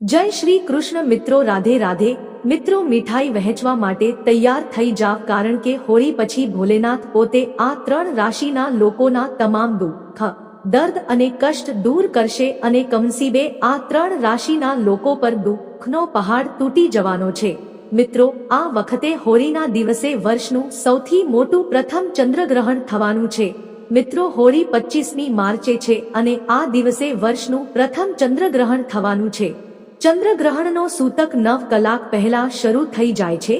જય શ્રી કૃષ્ણ મિત્રો, રાધે રાધે. મિત્રો, મીઠાઈ વહેંચવા માટે તૈયાર થઈ જાવ કારણ કે હોળી પછી ભોલેનાથ પોતે આ ત્રણ રાશિના લોકોના તમામ દુઃખ, દર્દ અને કષ્ટ દૂર કરશે અને કમસીબે આ ત્રણ રાશિના લોકો પર દુઃખનો પહાડ તૂટી જવાનો છે. મિત્રો, આ વખતે હોળીના દિવસે વર્ષનું સૌથી મોટું પ્રથમ ચંદ્રગ્રહણ થવાનું છે. મિત્રો, હોળી પચીસમી માર્ચે છે અને આ દિવસે વર્ષનું પ્રથમ ચંદ્રગ્રહણ થવાનું છે. ચંદ્રગ્રહણનો સૂતક નવ કલાક પહેલા શરૂ થઈ જાય છે.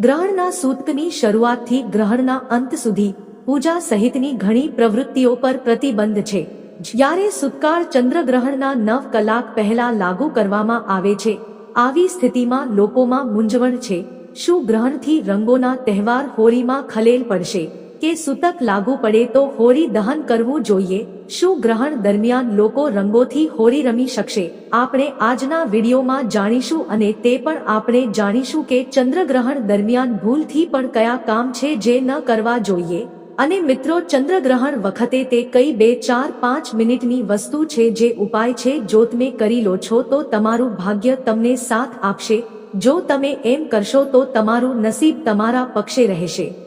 ગ્રહણના સૂતકની શરૂઆતથી ગ્રહણના અંત સુધી પૂજા સહિતની ઘણી પ્રવૃત્તિઓ પર પ્રતિબંધ છે. જ્યારે સુતકાળ ચંદ્રગ્રહણના નવ કલાક પહેલા લાગુ કરવામાં આવે છે, આવી સ્થિતિમાં લોકોમાં મૂંઝવણ છે. શું ગ્રહણથી રંગોના તહેવાર હોળીમાં ખલેલ પડશે? કે સૂતક લાગુ પડે તો હોળી દહન કરવું જોઈએ. શું ગ્રહણ દરમિયાન લોકો રંગોથી હોળી રમી શકશે? આપણે આજના વિડીયોમાં જાણીશું અને તે પણ આપણે જાણીશું કે ચંદ્રગ્રહણ દરમિયાન ભૂલથી પણ કયા કામ છે જે ન કરવા જોઈએ. અને મિત્રો, ચંદ્રગ્રહણ વખતે તે કઈ બે ચાર પાંચ મિનિટની વસ્તુ છે જે ઉપાય છે? જો તમે કરી લો છો તો તમારું ભાગ્ય તમને સાથ આપશે. જો તમે એમ કરશો તો તમારું નસીબ તમારા પક્ષે રહેશે.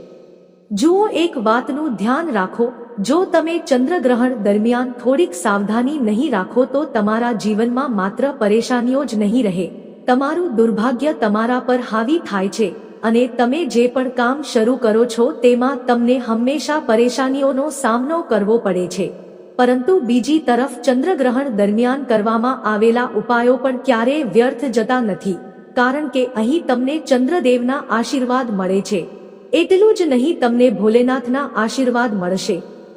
જુઓ એક વાતનું ધ્યાન રાખો. જો તમે ચંદ્રગ્રહણ દરમિયાન થોડીક સાવધાની નહીં રાખો તો તમારા જીવનમાં માત્ર પરેશાનીઓ જ નહીં રહે. તમારું દુર્ભાગ્ય તમારા પર હાવી થાય છે અને તમે જે પણ કામ શરૂ કરો છો તેમાં તમને હંમેશા પરેશાનીઓનો સામનો કરવો પડે છે. પરંતુ બીજી તરફ ચંદ્રગ્રહણ દરમિયાન કરવામાં આવેલા ઉપાયો પણ ક્યારેય વ્યર્થ જતા નથી. કારણ કે અહીં તમને ચંદ્રદેવના આશીર્વાદ મળે છે. એટલું જ નહીં તમને ભોલેનાથના આશીર્વાદ મળશે,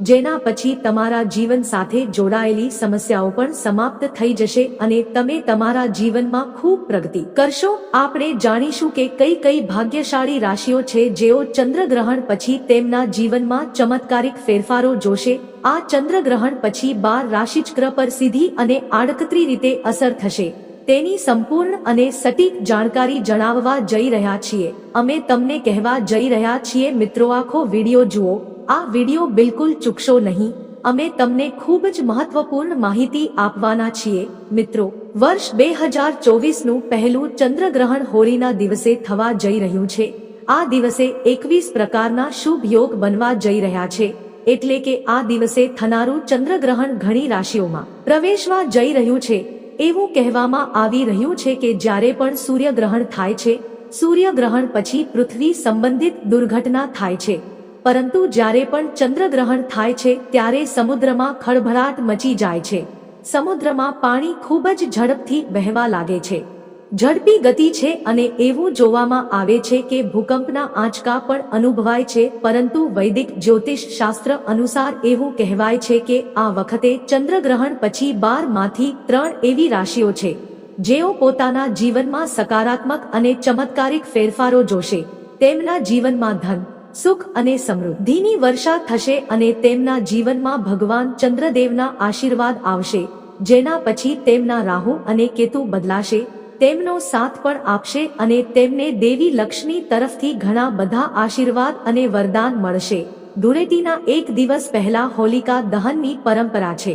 જેના પછી તમારા જીવન સાથે જોડાયેલી સમસ્યાઓ પણ સમાપ્ત થઈ જશે અને તમે તમારા જીવનમાં ખૂબ પ્રગતિ કરશો. આપણે જાણીશું કે કઈ કઈ ભાગ્યશાળી રાશિઓ છે જેઓ ચંદ્રગ્રહણ પછી તેમના જીવનમાં ચમત્કારિક ફેરફારો જોશે. આ ચંદ્રગ્રહણ પછી બાર રાશિચક્ર પર સીધી અને આડકતરી રીતે અસર થશે. તેની સંપૂર્ણ અને સટીક જાણકારી જણાવવા જઈ રહ્યા છીએ. અમે તમને કહેવા જઈ રહ્યા છીએ, મિત્રો, આખો વીડિયો જુઓ. આ વિડિયો બિલકુલ ચૂકશો નહીં. અમે તમને ખૂબ જ મહત્વપૂર્ણ માહિતી આપવાના છીએ. મિત્રો, વર્ષ બે હજાર ચોવીસનું પહેલું ચંદ્રગ્રહણ હોળીના દિવસે થવા જઈ રહ્યું છે. આ દિવસે એકવીસ પ્રકારના શુભ યોગ બનવા જઈ રહ્યા છે. એટલે કે આ દિવસે થનારું ચંદ્રગ્રહણ ઘણી રાશિઓમાં પ્રવેશવા જઈ રહ્યું છે. એવું કહેવામાં આવી રહ્યું છે કે જ્યારે પણ સૂર્યગ્રહણ થાય છે, સૂર્યગ્રહણ પછી પૃથ્વી સંબંધિત દુર્ઘટના થાય છે. પરંતુ જ્યારે પણ ચંદ્રગ્રહણ થાય છે, ત્યારે સમુદ્રમાં ખળભળાટ મચી જાય છે. સમુદ્રમાં પાણી ખૂબ જ ઝડપથી વહેવા લાગે છે. ઝડપી ગતિ છે અને એવું જોવામાં આવે છે કે ભૂકંપના આંચકા પણ અનુભવાય છે, પરંતુ વૈદિક જ્યોતિષ શાસ્ત્ર અનુસાર એવું કહેવાય છે કે આ વખતે ચંદ્રગ્રહણ પછી બારમાંથી ત્રણ એવી રાશિઓ છે, જેઓ પોતાના જીવનમાં સકારાત્મક અને ચમત્કારિક ફેરફારો જોશે. તેમના જીવનમાં ધન, સુખ અને સમૃદ્ધિની વર્ષા થશે અને તેમના જીવનમાં ભગવાન ચંદ્રદેવના આશીર્વાદ આવશે, જેના પછી તેમના રાહુ અને કેતુ બદલાશે. તેમનો સાથ પણ આપશે અને તેમને દેવી લક્ષ્મી તરફથી ઘણા બધા આશીર્વાદ અને વરદાન મળશે. ધૂળેટીના એક દિવસ પહેલા હોલિકા દહનની પરંપરા છે.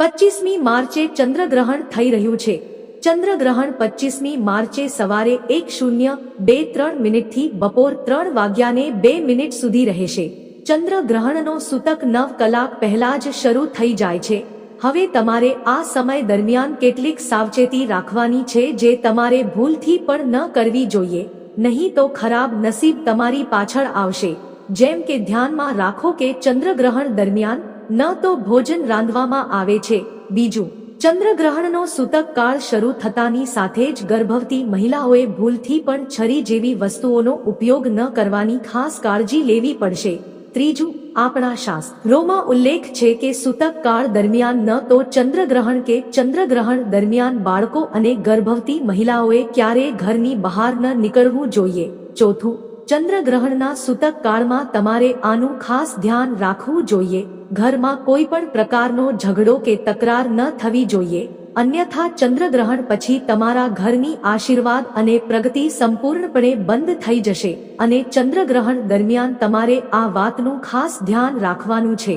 પચીસમી માર્ચે ચંદ્રગ્રહણ થઈ રહ્યું છે. ચંદ્રગ્રહણ પચીસમી માર્ચે સવારે એક શૂન્ય બે ત્રણ મિનિટથી બપોર ત્રણ વાગ્યાને બે મિનિટ સુધી રહેશે. ચંદ્રગ્રહણનો સૂતક નવ કલાક પહેલા જ શરૂ થઈ જાય છે. હવે તમારે આ સમય દરમિયાન કેટલીક સાવચેતી રાખવાની છે જે તમારે ભૂલથી પણ ન કરવી જોઈએ. નહીં તો ખરાબ નસીબ તમારી પાછળ આવશે. જેમ કે ધ્યાનમાં રાખો કે ચંદ્રગ્રહણ દરમિયાન ન તો ભોજન રાંધવામાં આવે છે. બીજું, ચંદ્રગ્રહણનો સૂતક કાળ શરૂ થતાની સાથે જ ગર્ભવતી મહિલાઓએ ભૂલથી પણ છરી જેવી વસ્તુઓનો ઉપયોગ ન કરવાની ખાસ કાળજી લેવી પડશે. ત્રીજું આપણા શાસ્ત્રોમાં ઉલ્લેખ છે કે સૂતક કાળ દરમિયાન ન તો ચંદ્રગ્રહણ કે ચંદ્રગ્રહણ દરમિયાન બાળકો અને ગર્ભવતી મહિલાઓએ ક્યારેય ઘરની બહાર ન નીકળવું જોઈએ. ચોથું, ચંદ્રગ્રહણના સૂતક કાળમાં તમારે આનું ખાસ ધ્યાન રાખવું જોઈએ. ઘરમાં કોઈ પણ પ્રકારનો ઝઘડો કે તકરાર ન થવી જોઈએ. અન્યથા ચંદ્રગ્રહણ પછી તમારા ઘરની આશીર્વાદ અને પ્રગતિ સંપૂર્ણપણે બંધ થઈ જશે અને ચંદ્રગ્રહણ દરમિયાન તમારે આ વાતનું ખાસ ધ્યાન રાખવાનું છે.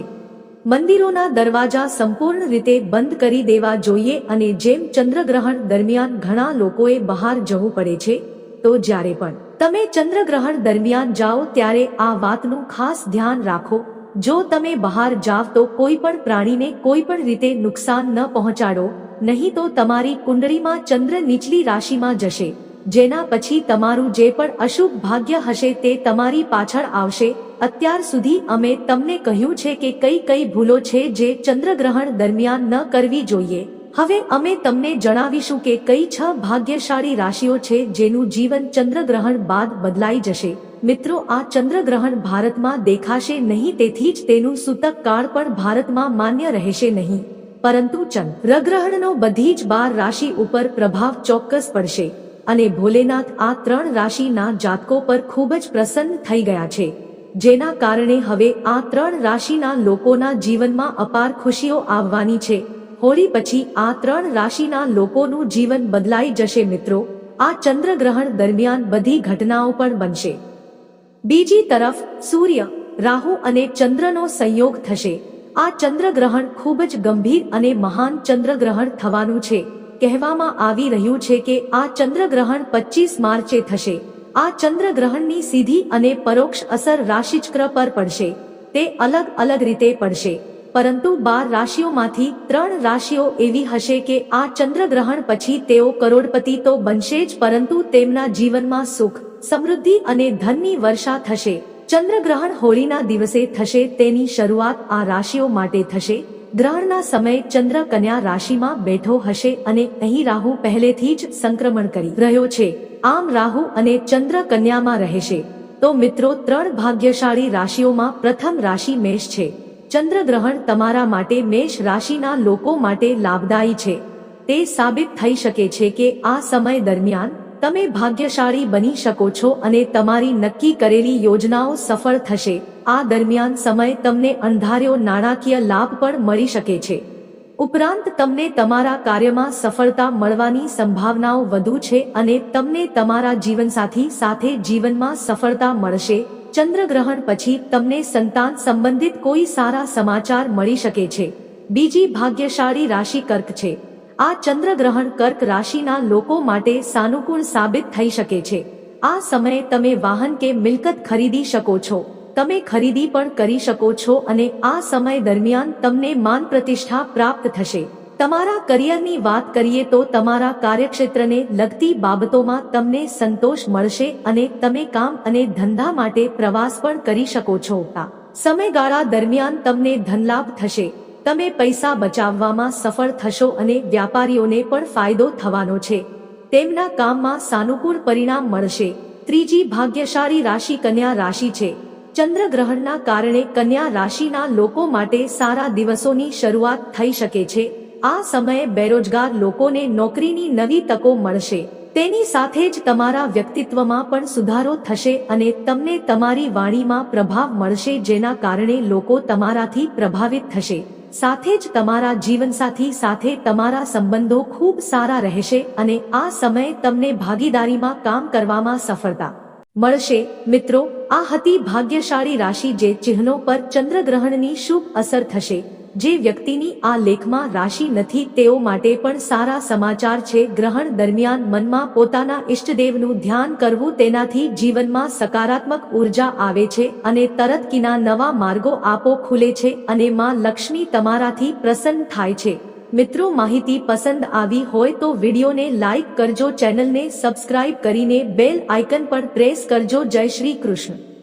મંદિરોના દરવાજા સંપૂર્ણ રીતે બંધ કરી દેવા જોઈએ અને જેમ ચંદ્રગ્રહણ દરમિયાન ઘણા લોકોએ બહાર જવું પડે છે, તો જ્યારે પણ તમે ચંદ્રગ્રહણ દરમિયાન જાઓ ત્યારે આ વાતનું ખાસ ધ્યાન રાખો. જો તમે બહાર જાવ તો કોઈ પણ પ્રાણીને કોઈ પણ રીતે નુકસાન ન પહોંચાડો. નહીં તો તમારી કુંડળીમાં ચંદ્ર નીચલી રાશિમાં જશે, જેના પછી તમારું જે પણ અશુભ ભાગ્ય હશે તે તમારી પાછળ આવશે. અત્યાર સુધી અમે તમને કહ્યું છે કે કઈ કઈ ભૂલો છે જે ચંદ્રગ્રહણ દરમિયાન ન કરવી જોઈએ. હવે અમે તમને જણાવીશું કે કઈ છ ભાગ્યશાળી રાશિઓ છે જેનું જીવન ચંદ્રગ્રહણ બાદ બદલાઈ જશે. મિત્રો, આ ચંદ્રગ્રહણ ભારતમાં દેખાશે નહીં તેથી જ તેનું સૂતક કાળ પણ ભારતમાં માન્ય રહેશે નહીં. પરંતુ ચંદ્રગ્રહણનો બધી જ બાર રાશિ ઉપર પ્રભાવ ચોક્કસ પડશે અને ભોલેનાથ આ ત્રણ રાશિના જાતકો પર ખૂબ જ પ્રસન્ન થઈ ગયા છે. જેના કારણે હવે આ ત્રણ રાશિના લોકોના જીવનમાં અપાર ખુશીઓ આવવાની છે. હોળી પછી આ ત્રણ રાશિના લોકોનું જીવન બદલાઈ જશે મિત્રો. આ ચંદ્રગ્રહણ દરમિયાન બધી ઘટનાઓ પણ બનશે. બીજી તરફ સૂર્ય, રાહુ અને ચંદ્રનો સંયોગ થશે. આ ચંદ્રગ્રહણ ખૂબ જ ગંભીર અને મહાન ચંદ્રગ્રહણ થવાનું છે. કહેવામાં આવી રહ્યું છે કે આ ચંદ્રગ્રહણ પચીસ માર્ચે થશે. આ ચંદ્રગ્રહણની સીધી અને પરોક્ષ અસર રાશિચક્ર પર પડશે. તે અલગ અલગ રીતે પડશે. પરંતુ બાર રાશિઓમાંથી ત્રણ રાશિઓ એવી હશે કે આ ચંદ્રગ્રહણ પછી તેઓ કરોડપતિ તો બનશે જ પરંતુ તેમના જીવનમાં સુખ, સમૃદ્ધિ અને ધનની વર્ષા થશે. ચંદ્રગ્રહણ હોળીના દિવસે થશે તેની શરૂઆત આ રાશિઓ માટે થશે. ગ્રહણના સમયે ચંદ્ર કન્યા રાશિમાં બેઠો હશે અને અહીં રાહુ પહેલેથી જ સંક્રમણ કરી રહ્યો છે. આમ રાહુ અને ચંદ્ર કન્યામાં રહેશે. તો મિત્રો, ત્રણ ભાગ્યશાળી રાશિઓમાં પ્રથમ રાશિ મેષ છે. ચંદ્રગ્રહણ તમારા માટે મેષ રાશિના લોકો માટે લાભદાયી છે. તે સાબિત થઈ શકે છે કે આ સમય દરમિયાન તમે ભાગ્યશાળી બની શકો છો અને તમારી નક્કી કરેલી યોજનાઓ સફળ થશે. આ દરમિયાન સમય તમને અંધાર્યો નાણાકીય લાભ પણ મળી શકે છે. ઉપરાંત તમને તમારા કાર્યમાં સફળતા મળવાની સંભાવનાઓ વધુ છે અને તમને તમારા જીવનસાથી સાથે જીવનમાં સફળતા મળશે. ચંદ્રગ્રહણ પછી તમને સંતાન સંબંધિત કોઈ સારા સમાચાર મળી શકે છે. બીજી ભાગ્યશાળી રાશિ કર્ક છે. આ ચંદ્રગ્રહણ કર્ક રાશિના લોકો માટે સાનુકૂળ સાબિત થઈ શકે છે. આ સમયે તમે વાહન કે મિલકત ખરીદી શકો છો. તમે ખરીદી પણ કરી શકો છો અને આ સમય દરમિયાન તમને માન પ્રતિષ્ઠા પ્રાપ્ત થશે. તમારા કરિયરની વાત કરીએ તો તમારા કાર્યક્ષેત્રને લગતી બાબતોમાં તમને સંતોષ મળશે અને તમે કામ અને ધંધા માટે પ્રવાસ પણ કરી શકો છો. સમયગાળા દરમિયાન તમને ધનલાભ થશે. તમે પૈસા બચાવવામાં સફળ થશો અને વ્યાપારીઓને પણ ફાયદો થવાનો છે. તેમના કામમાં સાનુકૂળ પરિણામ મળશે. ત્રીજી ભાગ્યશાળી રાશિ કન્યા રાશિ છે. ચંદ્રગ્રહણના કારણે કન્યા રાશિના લોકો માટે સારા દિવસોની શરૂઆત થઈ શકે છે. આ સમયે બેરોજગાર લોકોને નોકરીની નવી તકો મળશે. તેની સાથે જ તમારા વ્યક્તિત્વમાં પણ સુધારો થશે અને તમને તમારી વાણીમાં પ્રભાવ મળશે જેના કારણે લોકો તમારાથી પ્રભાવિત થશે. સાથે જ તમારા જીવનસાથી સાથે તમારા સંબંધો ખૂબ સારા રહેશે અને આ સમયે તમને ભાગીદારીમાં કામ કરવામાં સફળતા મળશે. મિત્રો, આ હતી ભાગ્યશાળી રાશિ જે ચિહ્નો પર ચંદ્રગ્રહણની શુભ અસર થશે. જે વ્યક્તિની આ લેખમાં રાશિ નથી, તેઓ માટે પણ સારા સમાચાર છે. ગ્રહણ દરમિયાન મનમાં પોતાના ઇષ્ટદેવનું ધ્યાન કરવું તેનાથી જીવનમાં સકારાત્મક ઊર્જા આવે છે અને તરત કિના નવા માર્ગો આપો ખુલે છે અને માં લક્ષ્મી તમારાથી પ્રસન્ન થાય છે. મિત્રો, માહિતી પસંદ આવી હોય તો વિડીયોને લાઇક કરજો, ચેનલને સબસ્ક્રાઇબ કરીને બેલ આઇકન પર પ્રેસ કરજો. જય શ્રી કૃષ્ણ.